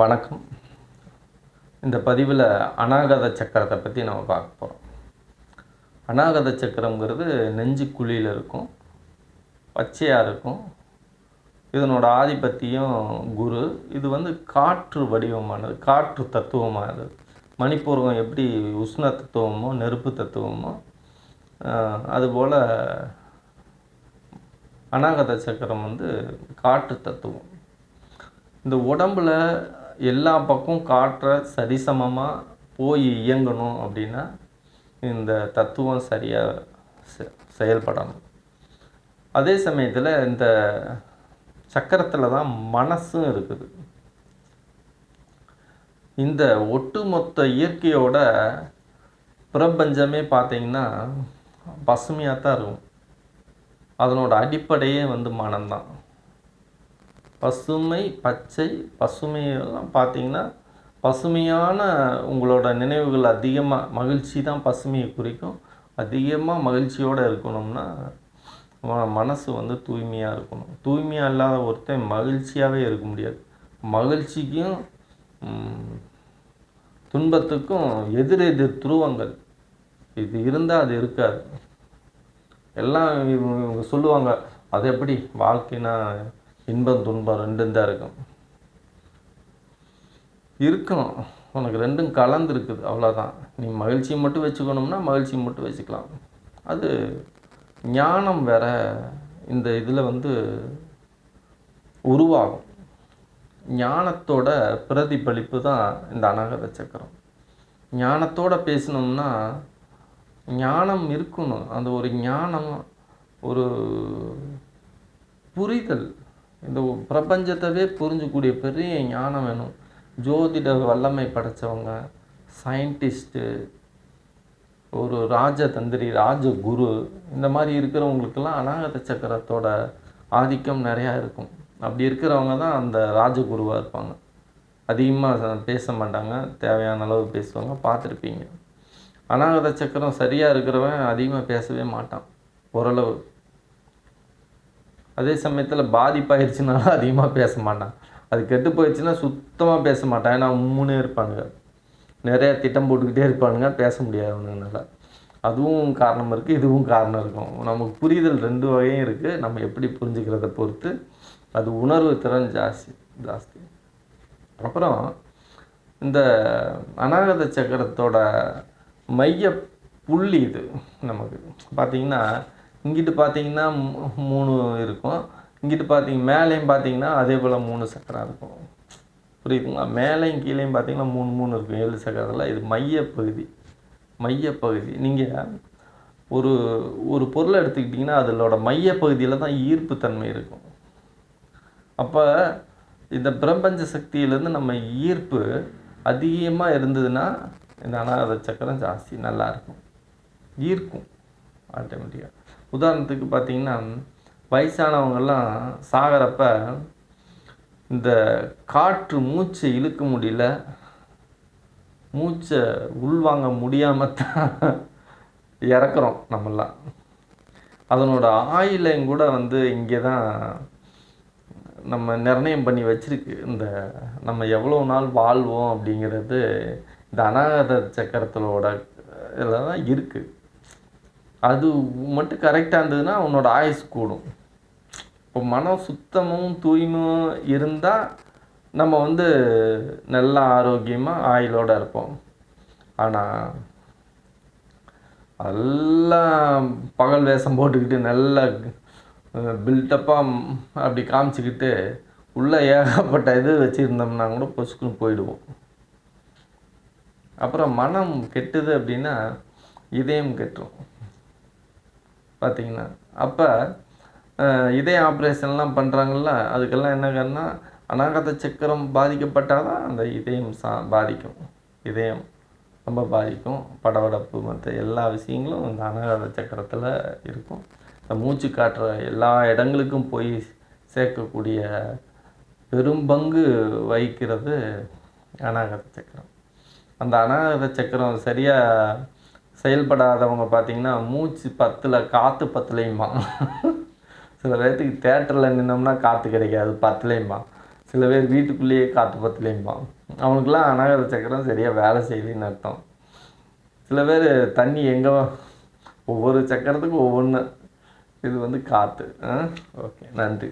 வணக்கம். இந்த பதிவில் அநாகத சக்கரத்தை பற்றி நம்ம பார்க்க போகிறோம் அநாகத சக்கரங்கிறது நெஞ்சு குழியில் இருக்கும் பச்சையாக இருக்கும். இதனோட ஆதிபத்தியம் குரு. இது வந்து காற்று வடிவமானது காற்று தத்துவமானது. மணிப்பூர்வம் எப்படி உஷ்ண தத்துவமோ நெருப்பு தத்துவமோ அதுபோல் அநாகத சக்கரம் வந்து காற்று தத்துவம். இந்த உடம்பில் எல்லா பக்கம் காற்றை சரிசமமாக போய் இயங்கணும் அப்படின்னா இந்த தத்துவம் சரியாக செ செயல்படணும். அதே சமயத்தில் இந்த சக்கரத்தில் தான் மனசும் இருக்குது. இந்த ஒட்டுமொத்த இயற்கையோட பிரபஞ்சமே பார்த்தீங்கன்னா பசுமையாக தான் இருக்கும். அதனோட அடிப்படையே வந்து மனம்தான். பசுமை பச்சை பசுமையெல்லாம் பார்த்தீங்கன்னா பசுமையான உங்களோட நினைவுகள் அதிகமாக மகிழ்ச்சி தான் பசுமையை குறிக்கும். அதிகமாக மகிழ்ச்சியோடு இருக்கணும்னா மனசு வந்து தூய்மையாக இருக்கணும். தூய்மையாக இல்லாத ஒருத்தன் மகிழ்ச்சியாகவே இருக்க முடியாது. மகிழ்ச்சிக்கும் துன்பத்துக்கும் துன்பத்துக்கும் எதிரெதிர் துருவங்கள். இது இருந்தால் அது இருக்காது. எல்லாம் இவங்க இவங்க சொல்லுவாங்க அது எப்படி? வாழ்க்கைனா இன்பம் துன்பம் ரெண்டும் தான் இருக்கும். இருக்கணும். உனக்கு ரெண்டும் கலந்து இருக்குது அவ்வளோதான் நீ மகிழ்ச்சியை மட்டும் வச்சுக்கணும்னா மகிழ்ச்சி மட்டும் வச்சுக்கலாம். அது ஞானம் வேற இந்த இதில் வந்து உருவாகும். ஞானத்தோட பிரதிபலிப்பு தான் இந்த அநாகத சக்கரம் ஞானத்தோட பேசினோம்னா ஞானம் இருக்கணும். அந்த ஒரு ஞானம் ஒரு புரிதல். இந்த பிரபஞ்சத்தவே புரிஞ்சக்கூடிய பெரிய ஞானம் வேணும். ஜோதிட வல்லமை படைச்சவங்க சயின்டிஸ்ட்டு ஒரு ராஜதந்திரி ராஜகுரு இந்த மாதிரி இருக்கிறவங்களுக்கெல்லாம் அநாகத சக்கரத்தோட ஆதிக்கம் நிறையா இருக்கும். அப்படி இருக்கிறவங்க தான் அந்த ராஜகுருவாக இருப்பாங்க. அதிகமாக பேச மாட்டாங்க தேவையான அளவு பேசுவாங்க பார்த்துருப்பீங்க. அநாகத சக்கரம் சரியாக இருக்கிறவன் அதிகமாக பேசவே மாட்டான். ஓரளவு. அதே சமயத்தில் பாதிப்பாயிருச்சுனாலும் அதிகமாக பேச மாட்டான். அது கெட்டு போயிடுச்சுன்னா சுத்தமாக பேச மாட்டான். ஏன்னா உம்முன்னே இருப்பானுங்க. நிறைய திட்டம் போட்டுக்கிட்டே இருப்பானுங்க. பேச முடியாது அவனுங்கனால. அதுவும் காரணம் இருக்குது இதுவும் காரணம் இருக்கும். நமக்கு புரிதல் ரெண்டு வகையும் இருக்குது நம்ம எப்படி புரிஞ்சுக்கிறத பொறுத்து அது உணர்வு திறன் ஜாஸ்தி ஜாஸ்தி. அப்புறம் இந்த அநாகத சக்கரத்தோட மைய புள்ளி இது நமக்கு. பார்த்தீங்கன்னா இங்கிட்டு பார்த்தீங்கன்னா மூணு இருக்கும். இங்கிட்டு பார்த்தீங்க மேலேயும் பார்த்தீங்கன்னா அதே போல் மூணு சக்கரம் இருக்கும். புரியுதுங்களா? மேலேயும் கீழேயும் பார்த்தீங்கன்னா மூணு மூணு இருக்கும். ஏழு சக்கரத்தில் இது மையப்பகுதி மையப்பகுதி நீங்கள் ஒரு ஒரு பொருளை எடுத்துக்கிட்டிங்கன்னா அதோட மையப்பகுதியில் தான் ஈர்ப்பு தன்மை இருக்கும். அப்போ இந்த பிரபஞ்ச சக்தியிலேருந்து நம்ம ஈர்ப்பு அதிகமாக இருந்ததுன்னா இந்த அனாத சக்கரம் ஜாஸ்தி நல்லாயிருக்கும் ஈர்க்கும். ஆட்டோமேட்டிக்காக உதாரணத்துக்கு பார்த்தீங்கன்னா வயசானவங்கெல்லாம் சாகிறப்ப இந்த காற்று மூச்சை இழுக்க முடியல. மூச்சை உள்வாங்க முடியாமல் தான் இறக்குறோம் நம்மெல்லாம். அதனோட ஆயிலையும் கூட வந்து இங்கே தான் நம்ம நிர்ணயம் பண்ணி வச்சிருக்கு. இந்த நம்ம எவ்வளோ நாள் வாழ்வோம் அப்படிங்கிறது இந்த அநாகத சக்கரத்திலோட இதில் தான் இருக்குது அது மட்டும் கரெக்டாக இருந்ததுன்னா உன்னோட ஆயுஸ் கூடும். இப்போ மனம் சுத்தமும் தூய்மையும் இருந்தால் நம்ம வந்து நல்ல ஆரோக்கியமாக ஆயுளோட இருப்போம். ஆனால் எல்லாம் பகல் வேஷம் போட்டுக்கிட்டு நல்ல பில்டப்பாக அப்படி காமிச்சிக்கிட்டு உள்ளே ஏகப்பட்ட இது வச்சுருந்தோம்னா கூட பொசுக்குன்னு போயிடுவோம். அப்புறம் மனம் கெட்டுது அப்படின்னா இதயம் கெட்டுரும். பார்த்தீங்கன்னா. அப்போ இதய ஆப்ரேஷன்லாம் பண்ணுறாங்கல்ல அதுக்கெல்லாம் என்ன காரணம் அநாகத சக்கரம் பாதிக்கப்பட்டால் தான் அந்த இதயம் சா பாதிக்கும். இதயம் ரொம்ப பாதிக்கும். படபடப்பு மற்ற எல்லா விஷயங்களும் இந்த அநாகத சக்கரத்தில் இருக்கும். இந்த மூச்சு காட்டுற எல்லா இடங்களுக்கும் போய் சேர்க்கக்கூடிய பெரும்பங்கு வகிக்கிறது அநாகத சக்கரம். அந்த அநாகத சக்கரம் சரியாக செயல்படாதவங்க பார்த்தீங்கன்னா மூச்சு பத்தில் காற்று பத்துலையுமா? சில பேர்த்துக்கு தேட்டரில் நின்னோம்னா காற்று கிடைக்காது பத்துலையுமா? சில பேர் வீட்டுக்குள்ளேயே காற்று பத்தலைம்பான் அவனுக்குலாம் அநாகர சக்கரம் சரியாக வேலை செய்யலைன்னு அர்த்தம். சில பேர் தண்ணி எங்கே ஒவ்வொரு சக்கரத்துக்கும் ஒவ்வொன்று இது வந்து காற்று ஓகே. நன்றி.